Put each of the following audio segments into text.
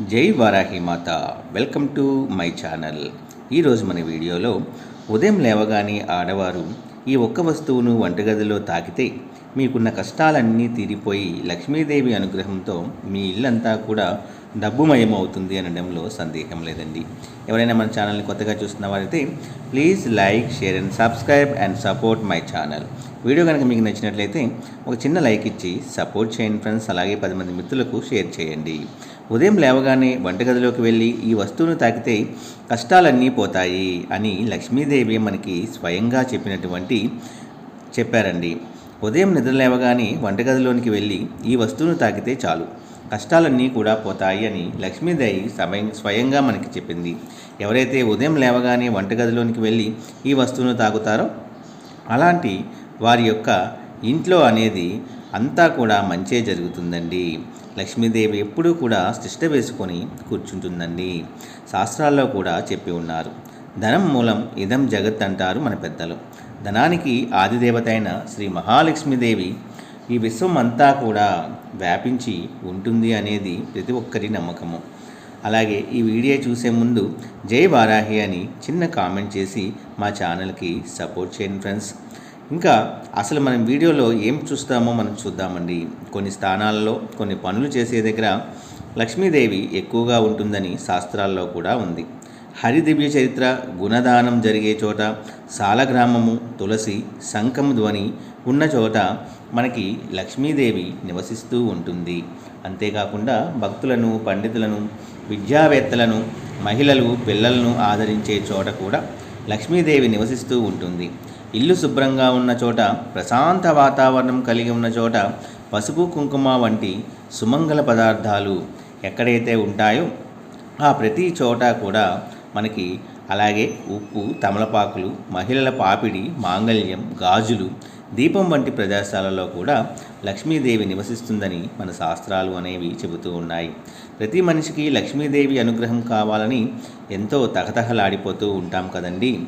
జై వారాహి మాత. Welcome to my channel. ఈరోజు మన వీడియోలో ఉదయం లేవగానే ఆడవారు ఈ ఒక్క వస్తువును వంటగదిలో తాకితే మీకున్న కష్టాలన్నీ తీరిపోయి లక్ష్మీదేవి అనుగ్రహంతో మీ ఇల్లంతా కూడా డబ్బుమయం అవుతుంది అనడంలో సందేహం లేదండి. ఎవరైనా మన ఛానల్ని కొత్తగా చూస్తున్న వారైతే please like share and subscribe and support my channel. Video కనుక మీకు నచ్చినట్లయితే ఒక చిన్న లైక్ ఇచ్చి సపోర్ట్ చేయండి ఫ్రెండ్స్. అలాగే పది మంది మిత్రులకు షేర్ చేయండి. ఉదయం లేవగానే వంటగదిలోకి వెళ్ళి ఈ వస్తువును తాకితే కష్టాలన్నీ పోతాయి అని లక్ష్మీదేవి మనకి స్వయంగా చెప్పినటువంటి చెప్పారండి. ఉదయం నిద్ర లేవగానే వంటగదిలోనికి వెళ్ళి ఈ వస్తువును తాకితే చాలు. కష్టాలన్నీ కూడా పోతాయి అని లక్ష్మీదేవి సమయం స్వయంగా మనకి చెప్పింది. ఎవరైతే ఉదయం లేవగానే వంటగదిలోనికి వెళ్ళి ఈ వస్తువును తాగుతారో అలాంటి వారి యొక్క ఇంట్లో అనేది అంతా కూడా మంచే జరుగుతుందండి. లక్ష్మీదేవి ఎప్పుడూ కూడా శిష్ట వేసుకొని కూర్చుంటుందండి. శాస్త్రాల్లో కూడా చెప్పి ఉన్నారు. ధనం మూలం ఇదం జగత్ అంటారు మన పెద్దలు. ధనానికి ఆదిదేవత అయిన శ్రీ మహాలక్ష్మీదేవి ఈ విశ్వం అంతా కూడా వ్యాపించి ఉంటుంది అనేది ప్రతి ఒక్కరి నమ్మకము. అలాగే ఈ వీడియో చూసే ముందు జై వారాహి అని చిన్న కామెంట్ చేసి మా ఛానల్కి సపోర్ట్ చేయండి ఫ్రెండ్స్. ఇంకా అసలు మనం వీడియోలో ఏం చూస్తామో మనం చూద్దామండి. కొన్ని స్థానాలలో కొన్ని పనులు చేసే దగ్గర లక్ష్మీదేవి ఎక్కువగా ఉంటుందని శాస్త్రాల్లో కూడా ఉంది. హరిదివ్య చరిత్ర గుణదానం జరిగే చోట సాలగ్రామము తులసి శంఖం ధ్వని ఉన్న చోట మనకి లక్ష్మీదేవి నివసిస్తూ ఉంటుంది. అంతేకాకుండా భక్తులను పండితులను విద్యావేత్తలను మహిళలు పిల్లలను ఆదరించే చోట కూడా లక్ష్మీదేవి నివసిస్తూ ఉంటుంది. ఇల్లు శుభ్రంగా ఉన్న చోట ప్రశాంత వాతావరణం కలిగి ఉన్న చోట పసుపు కుంకుమ వంటి సుమంగళ పదార్థాలు ఎక్కడైతే ఉంటాయో ఆ ప్రతి చోట కూడా మనకి అలాగే ఉప్పు తమలపాకులు మహిళల పాపిడి మాంగళ్యం గాజులు దీపం వంటి ప్రదేశాలలో కూడా లక్ష్మీదేవి నివసిస్తుందని మన శాస్త్రాలు అనేవి చెబుతూ ఉన్నాయి. ప్రతి మనిషికి లక్ష్మీదేవి అనుగ్రహం కావాలని ఎంతో తహతహలాడిపోతూ ఉంటాం కదండి.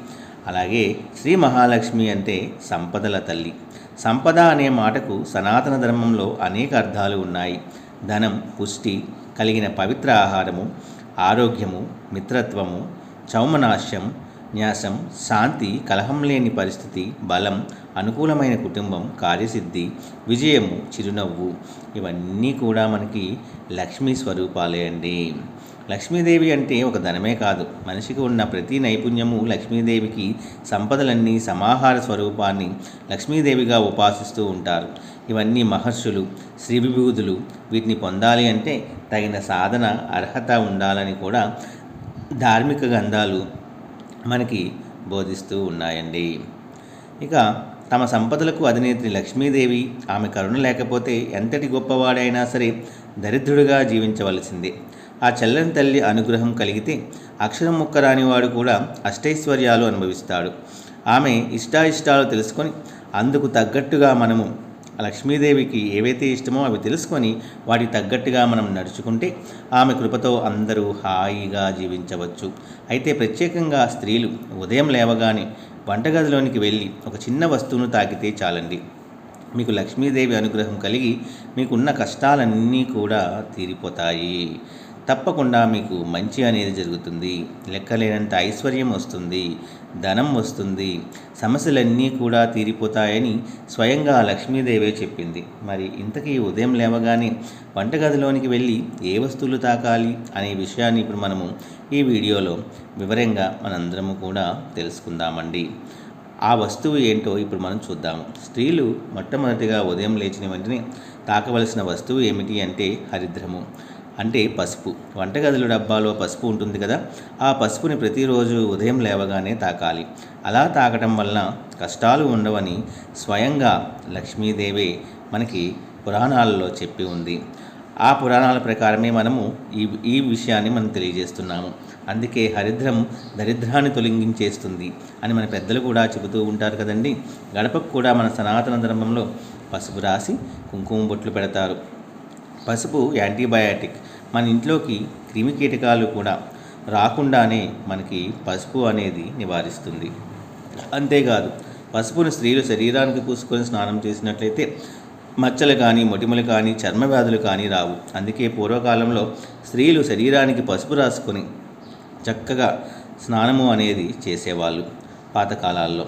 అలాగే శ్రీ మహాలక్ష్మి అంటే సంపదల తల్లి. సంపద అనే మాటకు సనాతన ధర్మంలో అనేక అర్థాలు ఉన్నాయి. ధనం పుష్టి కలిగిన పవిత్ర ఆహారము ఆరోగ్యము మిత్రత్వము చౌమనాశ్యం న్యాసం శాంతి కలహం లేని పరిస్థితి బలం అనుకూలమైన కుటుంబం కార్యసిద్ధి విజయము చిరునవ్వు. ఇవన్నీ కూడా మనకి లక్ష్మీ స్వరూపాలే అండి లక్ష్మీదేవి అంటే ఒక ధనమే కాదు. మనిషికి ఉన్న ప్రతి నైపుణ్యము లక్ష్మీదేవికి సంపదలన్నీ సమాహార స్వరూపాన్ని లక్ష్మీదేవిగా ఉపాసిస్తూ ఉంటారు. ఇవన్నీ మహర్షులు శ్రీ విభూతులు వీటిని పొందాలి అంటే తగిన సాధన అర్హత ఉండాలని కూడా ధార్మిక గ్రంథాలు మనకి బోధిస్తూ ఉన్నాయండి. ఇక తమ సంపదలకు అధినేత్రి లక్ష్మీదేవి ఆమె కరుణ లేకపోతే ఎంతటి గొప్పవాడైనా సరే దరిద్రుడిగా జీవించవలసిందే. ఆ చల్లని తల్లి అనుగ్రహం కలిగితే అక్షరం ముక్క రానివాడు కూడా అష్టైశ్వర్యాలు అనుభవిస్తాడు. ఆమె ఇష్టాయిష్టాలు తెలుసుకొని అందుకు తగ్గట్టుగా మనము లక్ష్మీదేవికి ఏవైతే ఇష్టమో అవి తెలుసుకొని వాటికి తగ్గట్టుగా మనం నడుచుకుంటే ఆమె కృపతో అందరూ హాయిగా జీవించవచ్చు. అయితే ప్రత్యేకంగా స్త్రీలు ఉదయం లేవగానే వంటగదిలోనికి వెళ్ళి ఒక చిన్న వస్తువును తాకితే చాలండి. మీకు లక్ష్మీదేవి అనుగ్రహం కలిగి మీకున్న కష్టాలన్నీ కూడా తీరిపోతాయి. తప్పకుండా మీకు మంచి అనేది జరుగుతుంది. లెక్కలేనంత ఐశ్వర్యం వస్తుంది ధనం వస్తుంది సమస్యలన్నీ కూడా తీరిపోతాయని స్వయంగా లక్ష్మీదేవే చెప్పింది. మరి ఇంతకీ ఉదయం లేవగానే వంటగదిలోనికి వెళ్ళి ఏ వస్తువులు తాకాలి అనే విషయాన్ని ఇప్పుడు మనము ఈ వీడియోలో వివరంగా మనందరము కూడా తెలుసుకుందామండి. ఆ వస్తువు ఏంటో ఇప్పుడు మనం చూద్దాము. స్త్రీలు మొట్టమొదటిగా ఉదయం లేచిన వెంటనే తాకవలసిన వస్తువు ఏమిటి అంటే హరిద్రము. అంటే పసుపు. వంటగదుల డబ్బాలో పసుపు ఉంటుంది కదా ఆ పసుపుని ప్రతిరోజు ఉదయం లేవగానే తాకాలి. అలా తాకటం వలన కష్టాలు ఉండవని స్వయంగా లక్ష్మీదేవే మనకి పురాణాలలో చెప్పి ఉంది. ఆ పురాణాల ప్రకారమే మనము ఈ ఈ విషయాన్ని మనం తెలియజేస్తున్నాము. అందుకే హరిద్రం దరిద్రాన్ని తొలగించేస్తుంది అని మన పెద్దలు కూడా చెబుతూ ఉంటారు కదండి. గడపకు కూడా మన సనాతన ధర్మంలో పసుపు రాసి కుంకుమ బొట్లు పెడతారు. పసుపు యాంటీబయాటిక్. మన ఇంట్లోకి క్రిమి కీటకాలు కూడా రాకుండానే మనకి పసుపు అనేది నివారిస్తుంది. అంతేకాదు పసుపును స్త్రీలు శరీరానికి పూసుకొని స్నానం చేసినట్లయితే మచ్చలు కానీ మొటిమలు కానీ చర్మ వ్యాధులు కానీ రావు. అందుకే పూర్వకాలంలో స్త్రీలు శరీరానికి పసుపు రాసుకొని చక్కగా స్నానము అనేది చేసేవాళ్ళు పాతకాలాల్లో.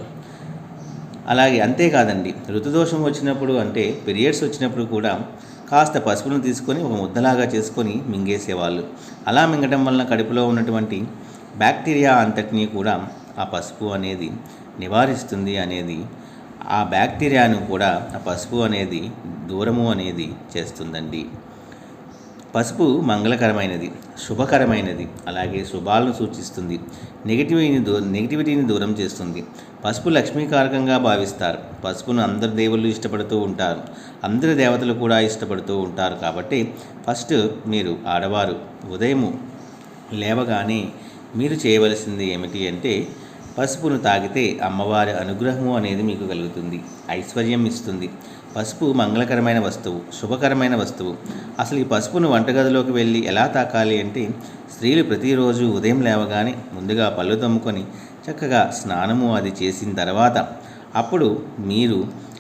అలాగే అంతేకాదండి ఋతుదోషం వచ్చినప్పుడు అంటే పీరియడ్స్ వచ్చినప్పుడు కూడా కాస్త పసుపును తీసుకొని ఒక ముద్దలాగా చేసుకొని మింగేసేవాళ్ళు. అలా మింగటం వలన కడుపులో ఉన్నటువంటి బ్యాక్టీరియా అంతటినీ కూడా ఆ పసుపు అనేది నివారిస్తుంది అనేది ఆ బ్యాక్టీరియాను కూడా ఆ పసుపు అనేది దూరము అనేది చేస్తుందండి. పసుపు మంగళకరమైనది శుభకరమైనది అలాగే శుభాలను సూచిస్తుంది. నెగిటివిటీని దూ నెగిటివిటీని దూరం చేస్తుంది. పసుపు లక్ష్మీకారకంగా భావిస్తారు. పసుపును అందరు దేవుళ్ళు ఇష్టపడుతూ ఉంటారు. అందరి దేవతలు కూడా ఇష్టపడుతూ ఉంటారు కాబట్టి ఫస్ట్ మీరు ఆడవారు ఉదయము లేవగానే మీరు చేయవలసింది ఏమిటి అంటే పసుపును తాగితే అమ్మవారి అనుగ్రహము అనేది మీకు కలుగుతుంది. ఐశ్వర్యం ఇస్తుంది. పసుపు మంగళకరమైన వస్తువు శుభకరమైన వస్తువు. అసలు ఈ పసుపును వంటగదిలోకి వెళ్ళి ఎలా తాకాలి అంటే స్త్రీలు ప్రతిరోజు ఉదయం లేవగానే ముందుగా పళ్ళు తమ్ముకొని చక్కగా స్నానము అది చేసిన తర్వాత అప్పుడు మీరు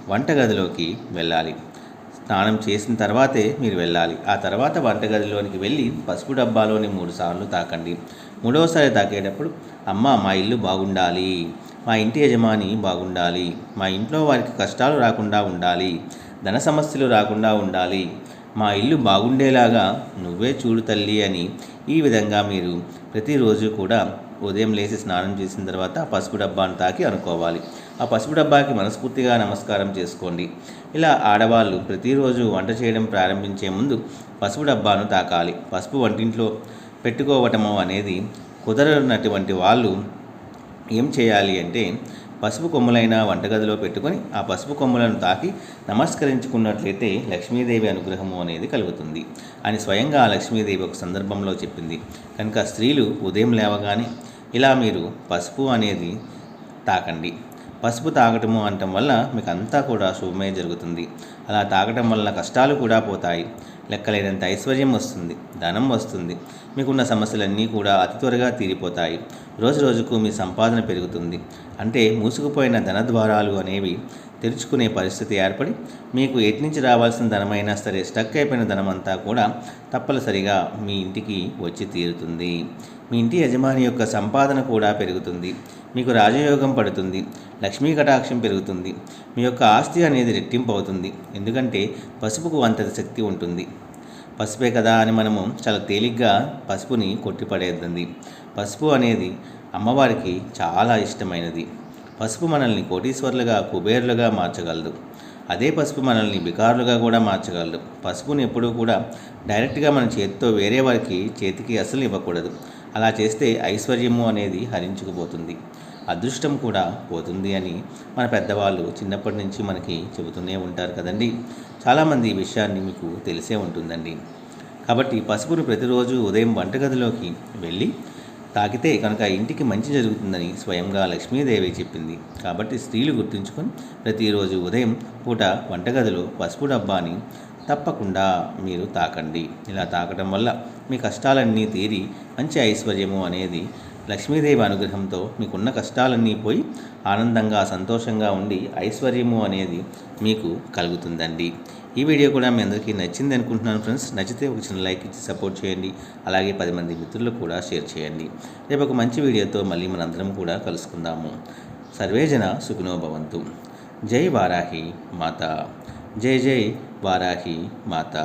వంటగదిలోకి వెళ్ళాలి. స్నానం చేసిన తర్వాతే మీరు వెళ్ళాలి. ఆ తర్వాత వంటగదిలోనికి వెళ్ళి పసుపు డబ్బాలోని మూడు సార్లు తాకండి. మూడవసారి తాకేటప్పుడు అమ్మ మా ఇల్లు బాగుండాలి. మా ఇంటి యజమాని బాగుండాలి. మా ఇంట్లో వారికి కష్టాలు రాకుండా ఉండాలి. ధన సమస్యలు రాకుండా ఉండాలి. మా ఇల్లు బాగుండేలాగా నువ్వే చూడు తల్లి అని ఈ విధంగా మీరు ప్రతిరోజు కూడా ఉదయం లేచి స్నానం చేసిన తర్వాత పసుపు డబ్బాను తాకి అనుకోవాలి. ఆ పసుపు డబ్బాకి మనస్ఫూర్తిగా నమస్కారం చేసుకోండి. ఇలా ఆడవాళ్ళు ప్రతిరోజు వంట చేయడం ప్రారంభించే ముందు పసుపు డబ్బాను తాకాలి. పసుపు వంటింట్లో పెట్టుకోవటము అనేది కుదరనటువంటి వాళ్ళు ఏం చేయాలి అంటే పసుపు కొమ్ములైన వంటగదిలో పెట్టుకొని ఆ పసుపు కొమ్ములను తాకి నమస్కరించుకున్నట్లయితే లక్ష్మీదేవి అనుగ్రహము అనేది కలుగుతుంది. అని స్వయంగా ఆ లక్ష్మీదేవి ఒక సందర్భంలో చెప్పింది. కనుక స్త్రీలు ఉదయం లేవగానే ఇలా మీరు పసుపు అనేది తాకండి. పసుపు తాగటము అనటం వల్ల మీకు అంతా కూడా శుభమే జరుగుతుంది. అలా తాగటం వల్ల కష్టాలు కూడా పోతాయి. లెక్కలేనంత ఐశ్వర్యం వస్తుంది ధనం వస్తుంది. మీకున్న సమస్యలన్నీ కూడా అతి త్వరగా తీరిపోతాయి. రోజు రోజుకు మీ సంపాదన పెరుగుతుంది. అంటే మూసుకుపోయిన ధన ద్వారాలు అనేవి తెరుచుకునే పరిస్థితి ఏర్పడి మీకు ఎట్నుంచి రావాల్సిన ధనమైనా సరే స్టక్ అయిపోయిన ధనమంతా కూడా తప్పనిసరిగా మీ ఇంటికి వచ్చి తీరుతుంది. మీ ఇంటి యజమాని యొక్క సంపాదన కూడా పెరుగుతుంది. మీకు రాజయోగం పడుతుంది. లక్ష్మీ కటాక్షం పెరుగుతుంది. మీ యొక్క ఆస్తి అనేది రెట్టింపు అవుతుంది. ఎందుకంటే పసుపుకు అంతటి శక్తి ఉంటుంది. పసుపే కదా అని మనము చాలా తేలిగ్గా పసుపుని కొట్టిపడేద్దండి. పసుపు అనేది అమ్మవారికి చాలా ఇష్టమైనది. పసుపు మనల్ని కోటీశ్వర్లుగా కుబేర్లుగా మార్చగలదు. అదే పసుపు మనల్ని బికారులుగా కూడా మార్చగలదు. పసుపుని ఎప్పుడూ కూడా డైరెక్ట్గా మన చేతితో వేరే వారికి చేతికి అసలు ఇవ్వకూడదు. అలా చేస్తే ఐశ్వర్యము అనేది హరించుకుపోతుంది. అదృష్టం కూడా పోతుంది అని మన పెద్దవాళ్ళు చిన్నప్పటి నుంచి మనకి చెబుతూనే ఉంటారు కదండి. చాలామంది ఈ విషయాన్ని మీకు తెలిసే ఉంటుందండి. కాబట్టి పసుపును ప్రతిరోజు ఉదయం వంటగదిలోకి వెళ్ళి తాకితే కనుక ఇంటికి మంచి జరుగుతుందని స్వయంగా లక్ష్మీదేవి చెప్పింది. కాబట్టి స్త్రీలు గుర్తుంచుకొని ప్రతిరోజు ఉదయం పూట వంటగదిలో పసుపు డబ్బాని తప్పకుండా మీరు తాకండి. ఇలా తాకడం వల్ల మీ కష్టాలన్నీ తీరి మంచి ఐశ్వర్యము అనేది లక్ష్మీదేవి అనుగ్రహంతో మీకున్న కష్టాలన్నీ పోయి ఆనందంగా సంతోషంగా ఉండి ఐశ్వర్యము అనేది మీకు కలుగుతుందండి. ఈ వీడియో కూడా మీ అందరికీ నచ్చింది అనుకుంటున్నాను ఫ్రెండ్స్. నచ్చితే ఒక చిన్న లైక్ ఇచ్చి సపోర్ట్ చేయండి. అలాగే పది మంది మిత్రులకు కూడా షేర్ చేయండి. రేపు ఒక మంచి వీడియోతో మళ్ళీ మనందరం కూడా కలుసుకుందాము. సర్వేజన సుఖినోభవంతు. జై వారాహి మాత. జై జై వారాహి మాత.